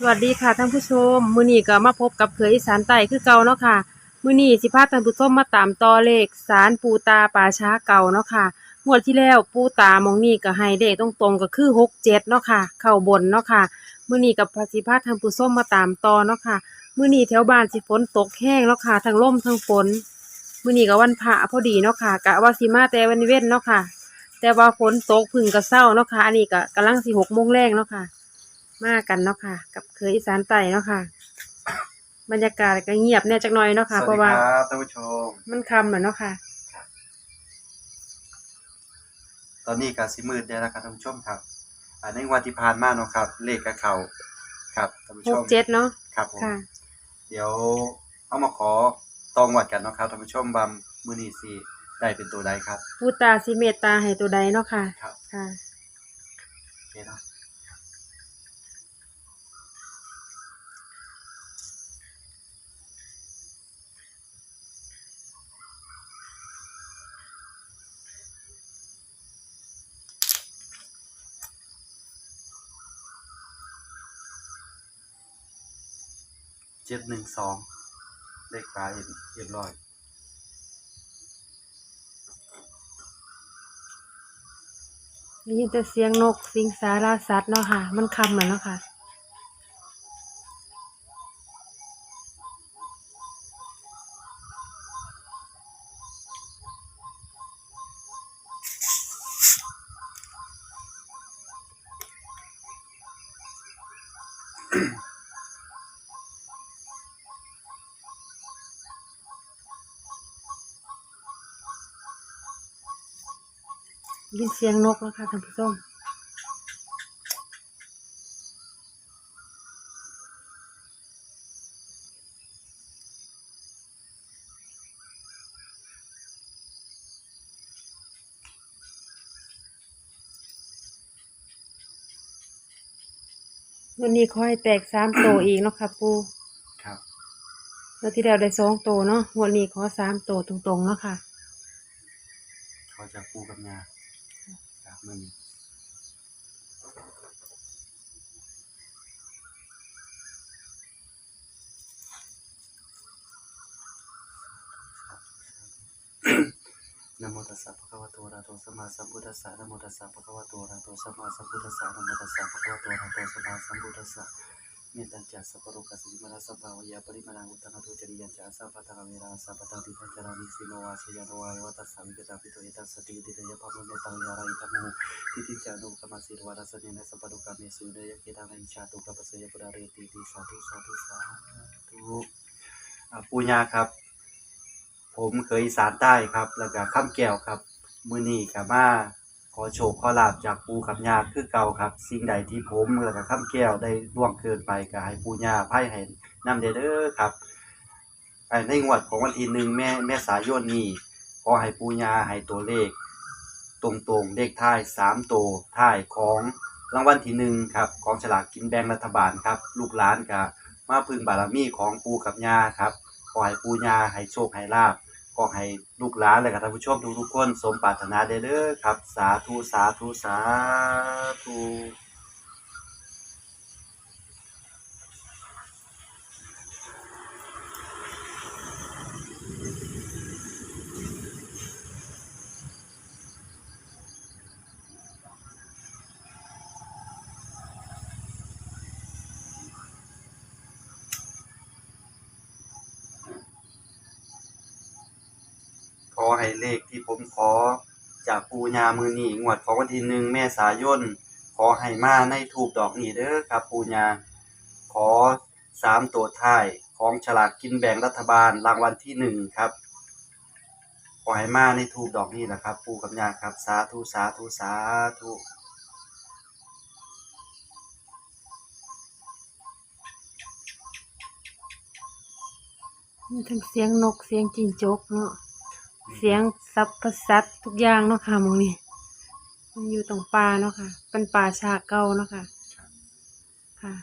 สวัสดีค่ะท่านผู้ชม มือนี้ก็มาพบกับเขยอีสานใต้คือเก่าเนาะค่ะ มือนี้สิพาท่านผู้ชมมาตามต่อเลขสารปูตาป่าช้าเก่าเนาะค่ะงวดที่แล้วปูตามองนี่ก็ให้เลขตรงๆก็คือ67เจ็ดเนาะค่ะ เข้าบนเนาะค่ะ มือนี้กับพาสิพาท่านผู้ชมมาตามต่อเนาะค่ะ มือนี้แถวบ้านสิฝนตกแห้งเนาะค่ะทั้งลมทั้งฝน มือนี้ก็วันพระพอดีเนาะค่ะกะว่าสิมาแต่วันเว้นเนาะค่ะ แต่ว่าฝนตกพึ่งก็เศร้าเนาะค่ะ อันนี้ก็กำลังสิหกโมงแรงเนาะค่ะ มากันเนาะค่ะ กับเคยอีสานใต้เนาะค่ะ บรรยากาศก็เงียบแน่จักหน่อยเนาะค่ะสเพวัสราะดีว่าครับท่านผู้ชม มันคำอะเนาะค่ะ ตอนนี้ก็สิมืดแล้วนะครับท่านผู้ชมครับอ่าในวันที่ผ่านมาเนาะครับ เลขกับเขาครับท่านผู้หชกมเจ็ดเนาะครับผมค่ะ เดี๋ยวเอามาขอตองวัดกันเนาะครับท่านผู้ชมบามือนี้สิได้เป็นตัวใดครับ ผู้ตาสิเมตตาให้ตัวใดเนาะค่ะ ครับ ค่ะ โอเคเนาะ เจ็ดหนึ่งสองเลขฟ้าเอ็ดเอ็ดร้อยได้ยินแต่เสียงนกสิงสาราสัตว์เนาะค่ะ มันคำอะเนาะค่ะ ยินเสียงนกแล้วค่ะท่านผู้ชมวันนี้ขอให้แตกสามโตอีกเนาะค่ะปูครับ แล้วที่แล้วได้สองโตเนาะวันนี้ขอสามโตตรงๆเนาะค่ะเขาจะปูกับงาครับ มันนะโมตัสสะภะคะวะโตอะระหะโตสัมมาสัมพุทธัสสะนะโมตัสสะภะคะวะโตอะระหะโตสัมมาสัมพุทธัสสะนะโมตัสสะภะคะวะโตอะระหะโตสัมมาสัมพุทธัสสะ เมตตัญจะสัพพะโรกัสสิมาราสัพพะวะยาปริมาณังอุตตะโตจริยัญจะสัพพะทะเวราสัพพะตังติทัญจารานิสิโนวาสยานวายวะตัสสะวิตาปิโตเอตัสสติติเตยะภะมุเมตังยาราอิตะโมทิติจานุกรรมสิรวารัสเนนะสัพพะดุกาเมสุเนยะเกตังอิชาตุกัปปะเสยปุราเรติติสาธุสาธุสาธุปู่ย่าครับ ผมเคยสานใต้ครับ แล้วก็ข้ามแก้วครับ มือนีกับมา อโชคขอลาบจากปูกับยาคือเก่าครับ สิ่งใดที่ผมแล้วก็ข้ามแก้วได้ล่วงเกินไปก็ให้ปูยาไพ่ให้นำเด้อเด้อครับในงวดของวันที่หนึ่งแม่แม่สายนนี้ขอให้ปูยาให้ตัวเลข ตรงๆเลขท้ายสามตัวท้ายของรางวัลที่หนึ่งครับของฉลากกินแบ่งรัฐบาลครับ ลูกหลานกับมาพึงบารมีของปูกับยาครับขอให้ปูยาให้โชคให้ลาบ ก็ให้ลูกหลานและกับท่านผู้ชมทุกๆคน สมปรารถนาเด้เด้อครับ สาธุ สาธุ สาธุ อให้เลขที่ผมขอ จากปูญามือนี้งวดของวันที่หนึ่งเมษายนขอให้มาในถูกดอกนี้เด้อครับปูญาขอสามตัวท้ายของฉลากกินแบ่งรัฐบาลรางวัลที่หนึ่งครับขอให้มาในถูกดอกนี้แหละครับ ปูกับยาครับ สาธุสาธุสาธุมีทั้งเสียงนกเสียงจิงจกเนาะ เสียงสัพพสัตว์ทุกอย่างเนาะค่ะหมองนี้มันอยู่ตรงป่าเนาะค่ะ เป็นป่าชาเก่าเนาะค่ะ ค่ะ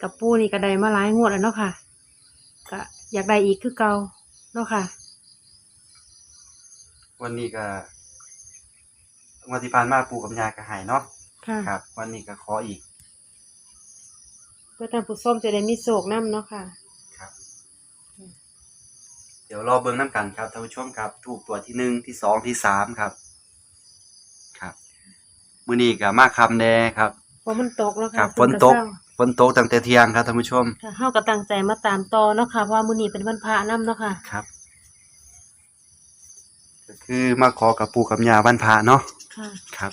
กับปูนี่ก็ได้มาหลายงวดแล้วเนาะค่ะก็อยากได้อีกคือเก่าเนาะค่ะ วันนี้ก็งวันที่ผ่านมาปูกับยาก็ใหายเนาะค่ะครับ วันนี้ก็ขออีกพื่อท่านผู้ชมจะได้มีโศกน้ำเนาะค่ะครับเดี๋ยวรอเบิ่งน้ำกันครับท่านผู้ชมครับ ถูกตัวที่หนึ่งที่สองที่สามครับ ครับมื้อนี้ก็มาคำแดครับเพราะมันตกแล้วคค่ะรับฝเพิ่นก็ตกเศร้าฝนตกตั้งแต่เที่ยงครับท่านผู้ชมค่ะเฮาก็ตั้งใจมาตามต่อเนาะค่ะเพราะว่ามื้อนี้เป็นวันพระนํเนาะค่ะ ครับ ก็คือมาขอกับปู่กับย่าวันพระเนาะค่ะครับ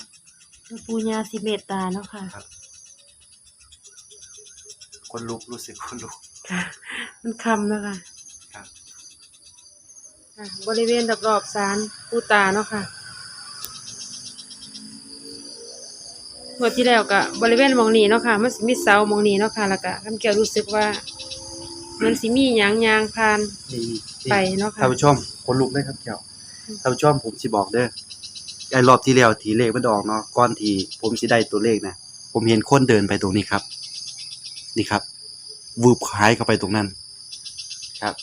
พระปูญาสิเมตตาเนาะค่ะครับคนลุกรู้สึกคนลุกค่ะมันคำเนาะค่ะครั บค่ะบริเวณรอบๆศาลปูตาเนาะค่ะเมื่อที่แล้วก็บริเวณหมองนี้เนาะค่ะมันสิมีเสาหมองนี้เนาะค่ะแล้วก็คำเกี่ยวรู้สึกว่า มันสิมีหยางยางผ่านนี่ไปเนาะค่ะท่านผู้ชมคนลุกเลยครับเจ้าท่านผู้ชมผมสิบอกเด้อไอ้รอบที่แล้วที่เลขมันออกเนาะก่อนที่ผมสิได้ตัวเลขนะผมเห็นคนเดินไปตรงนี้ครับ นี่ครับวูบหายเข้าไปตรงนั้น ครับ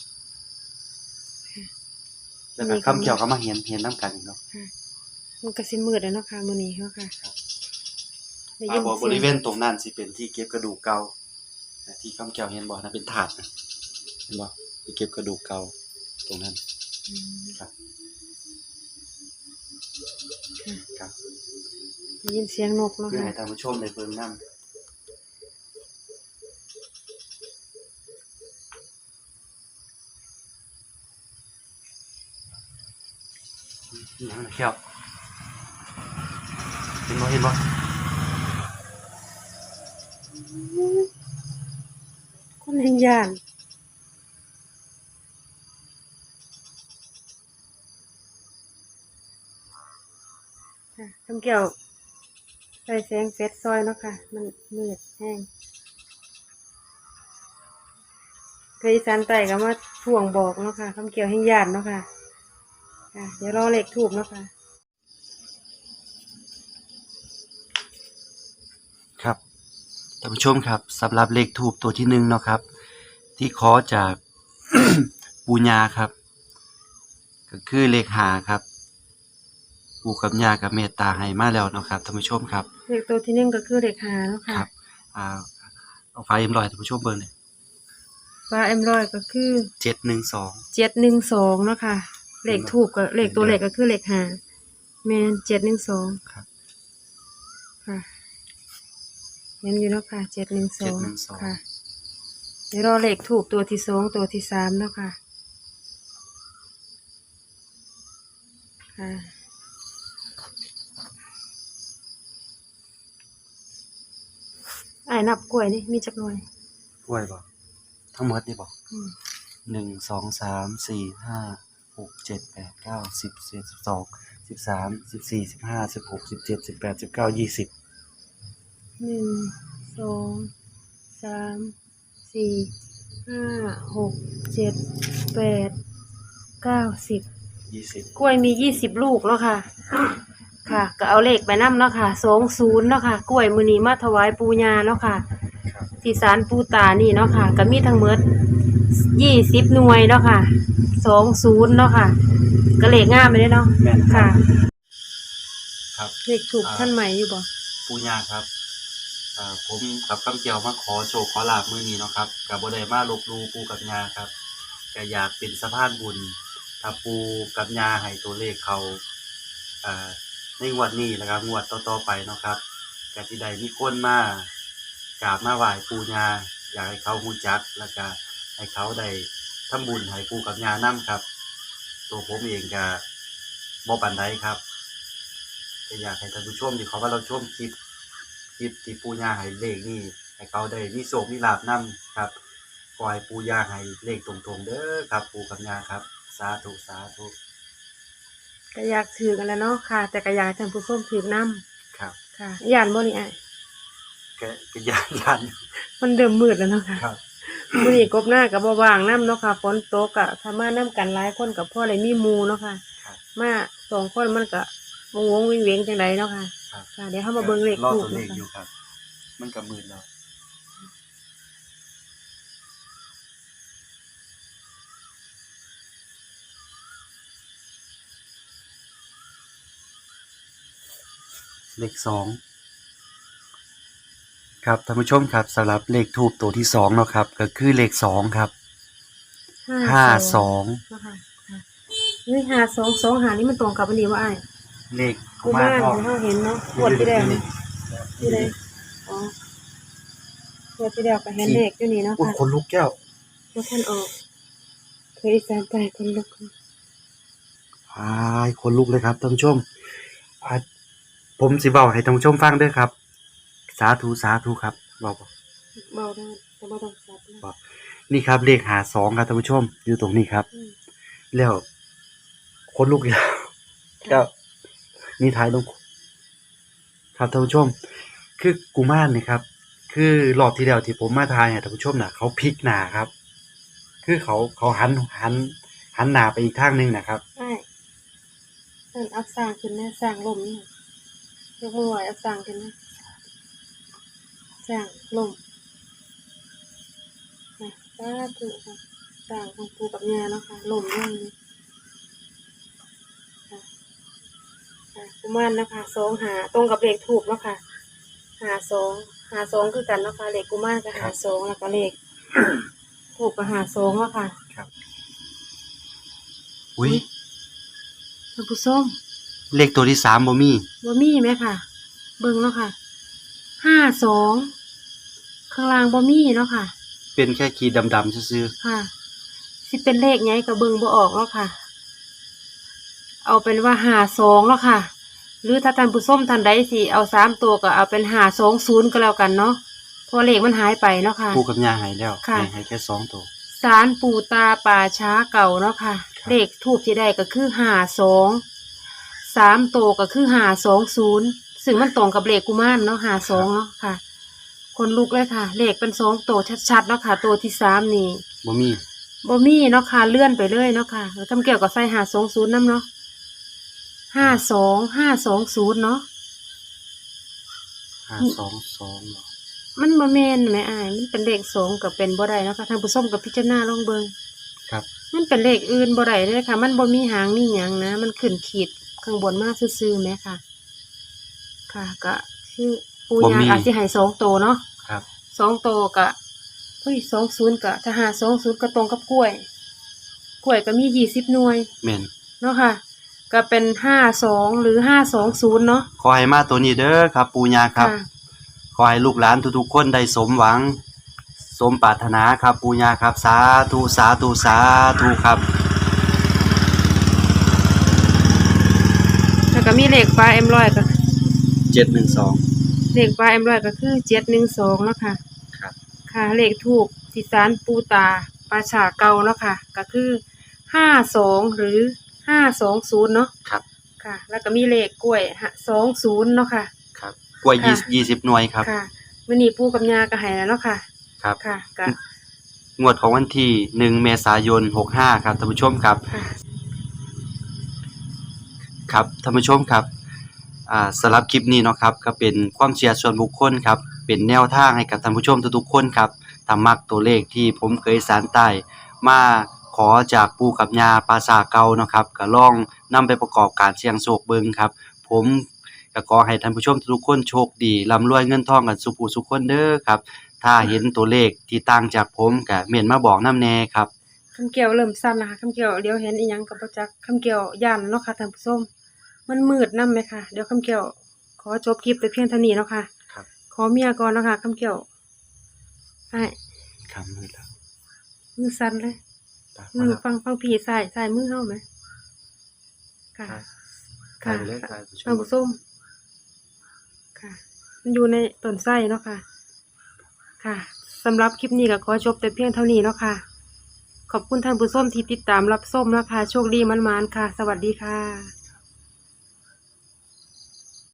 แล้วก็คำเกี่ยวก็มาเห็นเห็นน้ำกันอีกเนาะมันก็สิมืดแล้วเนาะค่ะมื้อนี้เนาะค่ะครับได้อ่ายินบอกบเสียริงเวณตรงนั้นสิเป็นที่เก็บกระดูกเก่าอ่าที่คำเกี่ยวเห็นบอกนะเป็นถาดนะเห็นบอกที่เก็บกระดูกเก่าตรงนั้นอืมครับค่ะครับได้ยินเสียงนกเนาะเพื่อค่ะให้ท่านผู้ชมได้เบิ่งน้ำ นี่ยังนะเขียวเห็นบ่เห็นบ่คนแห่งยานค่ะคำเกี่ยวใส่แสงเฟสซอยเนาะค่ะ มันมืดแห้งเคยสานไต่ก็มาท่วงบอกเนาะค่ะคำเกี่ยวแห่งยานเนาะค่ะ ค่ะเดี๋ยวรอเลขถูกเนาะค่ะ ครับท่านผู้ชมครับสำหรับเลขทูบตัวที่หนึ่งเนาะครับ ที่ขอจาก ปูญาครับ ก็คือเลขหาครับ ปู่กับย่ากับเมตตาให้มาแล้วเนาะครับท่านผู้ชมครับเลขตัวที่หนึ่งก็คือเลขหาเนาะคค่ะรับ อ่าเอาไฟเอ็มลอยท่านผู้ชมเบิ่งเลยฟ้าเอ็มรอยก็คือเจ็ดหนึ่งสองเจ็ดหนึ่งสองเนาะค่ะ เลขถูกก็เลขตัวเลขก็คือเลขหาแมนเจ็ดหนึ่งสองครับ ค่ะเห็นอยู่เนาะค่ะเจ็ดหนึ่งสอง712 ค่ะเดี๋ยวรอเลขถูกตัวที่สองตัวที่สามเนาะค่ะ ค่ะ ไอ้ายนับกล้วยนี่มีจักหน่อยกล้วยบ่ทั้งหมดนี่บ่อืมหนึ่งสองสามสี่ห้า หกเจ็ดแปดเก้าสิบสิบเอ็ดสิบสองสิบสามสิบสี่สิบห้าสิบหกสิบเจ็ดสิบแปดสิบเก้ายี่สิบหนึ่งสองสามสี่ห้าหกเจ็ดแปดเก้าสิบยี่สิบกล้วยมียี่สิบลูกเนาะค่ะ ค่ะ ก็เอาเลขไปนํเนาะค่ะสองศูนย์เนาะค่ะ กล้วยมือนี้มาถวายปูญาเนาะค่ะครับที่ศาลปูตานี่เนาะค่ะก็มีทั้งหมด ยี่สิบหน่วยเนาะค่ะสองศูนย์เนาะค่ะ ก็เลขง่ามไปเลยเนาะแม่นค่ะ ครับ เลขถูกท่านใหม่อยู่บ่ปูญาครับอ่าผมกับคำเกี่ยวมาขอโชว์ขอลาบมือนี้เนาะครับกับบ่ได้มาลบหลูปูกับยาครับก็อยากเป็นสะพานบุญถ้าปูกับยาให้ตัวเลขเขาอ่าในงวดนี้แล้วก็งวดต่อๆไปเนาะครับก็สิได้มีคนมากราบมาไหว้ปูญาอยากให้เขาฮู้จักแล้วก็ ให้เขาได้ทำบุญให้ปูกับยานํครับ ตัวผมเองก็บ่ปานใดครับก็อยากให้ท่านผู้ชมที่เขาว่าเราชมคลิปคลิปที่ปูย่าให้เลขนี่ให้เขาได้มีโชคมีลาบนํครับขอให้ปูย่าให้เลขตรงๆเด้อครับ ปูกับย่าครับ สาธุสาธุก็อยากถือกันแล้วเนาะค่ะ แต่ก็อยากให้ท่านผู้ชมถือนํครับค่ะย่านบ่นี่ไอ้ายก็ก็ย่านย่านมันเริ่มมืดแล้วเนาะค่ะ ครับ มื้อนี้กบหน้ากับบ่ว่างน้ำเนาะค่ะฝนตกอะถ้ามาน้ำกันหลายคนกับพ่อเลยมีหมู่เนาะค่ะครับมาสองคนมันก็วงวงๆเวงๆจังไดเนาะค่ะครับ ค่ะ เดี๋ยวเฮามาเบิ่งเลขรอถูตักวเลเนาะขค่ะอยู่ครับ มันก็มืดแล้วเลขสอง ครับท่านผู้ชมครับสำหรับเลขทูบตัวที่สองเนาะครับ ก็คือเลขสองครับห้าสองนะคะค่ะเฮ้ยหาสองสองหานี่มันตรงกับอันนี้ว่าไอ้ายเลขกูมานของเราเห็นเนาะปวดที่แรกนี่ที่ใดอ๋อปวดที่แรกก็เห็นเลขอยู่นี่เนาะอุ้ยค่ะคนลุกแก้วว่าท่านออกเคยอีสานใต้คนลุกอายคนลุกเลยครับท่านผู้ชมอ่าผมสิบอกให้ท่านผู้ชมฟังเด้วยครับ สาธุสาธุครับบอกบอกเบาได้แต่บ่ต้องสับนะนี่ครับเลขหาสองครับท่านผู้ชม อยู่ตรงนี้ครับ อืมแล้วคนลุกอีกแล้วก็นี่ท้ายลงครับท่านผู้ชม คือกูมานนี่ครับ คือรอบที่แล้วที่ผมมาทายให้ท่านผู้ชมน่ะเขาพลิกหนาครับ คือเขาเขาหันหัน หันหนาไปอีกทางหนึงนะครับไอ้นั่นอัพสร้างขึ้นนะสร้างลมนี่ยกมือไหวอัพสร้างขึ้นนะ สร้างลมนะสาธุค่ะสร้างของปูกับยาเนาะค่ะลมย่างนี้ค่ะค่ะกุมารนะคะสองหาตรงกับเลขถูกเนาะค่ะหาสองหาสองคือกันเนาะค่ะเลขกุมารกับหาสองแล้วก็เลขถูกกับหาสองเนาะค่ะอุ้ยท่านผู้ชมเลขตัวที่สามบ่มีบ่มีไหมค่ะ เบิ่งเนาะค่ะห้าสอง ข้างล่างบ่มีเนาะค่ะ เป็นแค่ขีดดำๆซื่อค่ะสิเป็นเลขไงก็เบิ่งบ่ออกเนาะค่ะ เอาเป็นว่าห้าสองเนาะค่ะ หรือถ้าท่านผู้ชมท่านใดสิเอาสามตัวก็เอาเป็นห้าสองศูนย์ก็แล้วกันเนาะเพราะเลขมันหายไปเนาะค่ะ ๆปูกับยาหายแล้วค่ะ ให้ให้แค่สองตัว สารปู่ตาป่าช้าเก่าเนาะค่ะ ครับ เลขทูบที่ได้ก็คือห้าสองสามโตวก็คือห้าสองศูนย์ซึ่งมันตรงกับเลขกุมารเนาะห้าสองเนาะค่ะ คนลุกเลยค่ะ เลขเป็นสองโตวชัดๆเนาะค่ะ ตัวที่สามนี่บ่มีบ่มีเนาะค่ะเลื่อนไปเลยเนาะค่ะแล้วทำเกี่ยวกับใส่ห้าสองศูนย์น้ำเนาะห้าสองห้าสองศูนย์เนาะห้าสองสองเหรอมันบ่แม่นแหม่อายมันเป็นเลขสองกับเป็นบ่ได้เนาะค่ะท่านผู้ชมกับพิจารณาลองเบิ่งครับ มันเป็นเลขอื่นบ่ได้เลยค่ะ มันบ่มีหางมีหยังนะ มันขึ้นขีดข้างบนมาซื่อๆแหมค่ะ ค่ะก็คือ ปูยาอาจสิให้สองโตวเนาะครับ สองโตวก็เฮ้ยสองศูนย์ก็ถ้าหาสองศูนย์ก็ตรงกับกล้วย กล้วยก็มียี่สิบหน่วย แม่นเนาะค่ะ ก็เป็นห้าสองหรือห้าสองศูนย์เนาะขอให้มาตัวนี้เด้อครับ ปูยาครับค่ะขอให้ลูกหลานทุกๆคนได้สมหวัง สมปรารถนาครับปูญาครับ สาธุสาธุสาธุครับ แล้วก็มีเลขฟ้าเอ็มร้อยก็เจ็ดหนึ่งสอง เลขฟ้าเอ็มร้อยก็คือเจ็ดหนึ่งสองเนาะค่ะ ครับ ค่ะ เลขถูกที่สารปูตาปราชาเก่าเนาะค่ะ ก็คือห้าสองหรือห้าสองศูนย์เนาะครับ ค่ะ แล้วก็มีเลขกล้วยสองศูนย์เนาะค่ะ ครับ กล้วยค่ะยี่ยี่สิบหน่วยครับ ค่ะมื่อนี้ปูกับยาก็ให้แล้วเนาะค่ะ ครับ ค่ะก็งวดของวันที่หนึ่งเมษายนหกห้าครับท่านผู้ชมครับ ค่ะ ครับท่านผู้ชมครับ อ่าสำหรับคลิปนี้เนาะครับก็เป็นความเชื่อส่วนบุคคลครับเป็นแนวทางให้กับท่านผู้ชมทุกๆคนครับตามมักตัวเลขที่ผมเคยสารใต้มาขอจากปู่กับยาปราสาเก่าเนาะครับก็ลองนำไปประกอบการเสี่ยงโชคเบิ่งครับ ผมก็ขอให้ท่านผู้ชมทุกคนโชคดีร่ำรวยเงินทองกันสุขสุขคนเด้อครับ ถ้าเห็นตัวเลขที่ต่างจากผมก็เม่นมาบอกนำแน่ครับ คำเกี่ยวเริ่มสั้นนะคะคำเกี่ยวเดี๋ยวเห็นอีหยังกับประจักคำเกี่ยวย่านเนาะค่ะท่านผู้ชม มันมืดนำไหมค่ะเดี๋ยวคำเกี่ยว ขอจบคลิปแต่เพียงเท่านี้เนาะค่ะครับ ขอเมียก่อนเนาะค่ะคำเกี่ยวไอ้ครับมืดแล้วมือสั่นเลยไปมือฟังฟังพี่ใส่ใส่มือเข้าไหมค่ะถ่าค่ะยไปเลยถ่ายผู้ชท่านมผู้ชมค่ะ มันอยู่ในต้นไส้เนาะค่ะ ค่ะสำหรับคลิปนี้ก็ขอจบแต่เพียงเท่านี้เนาะค่ะ ขอบคุณท่านผู้ชมที่ติดตามรับส้มนะคะ โชคดีมันๆค่ะ สวัสดีค่ะ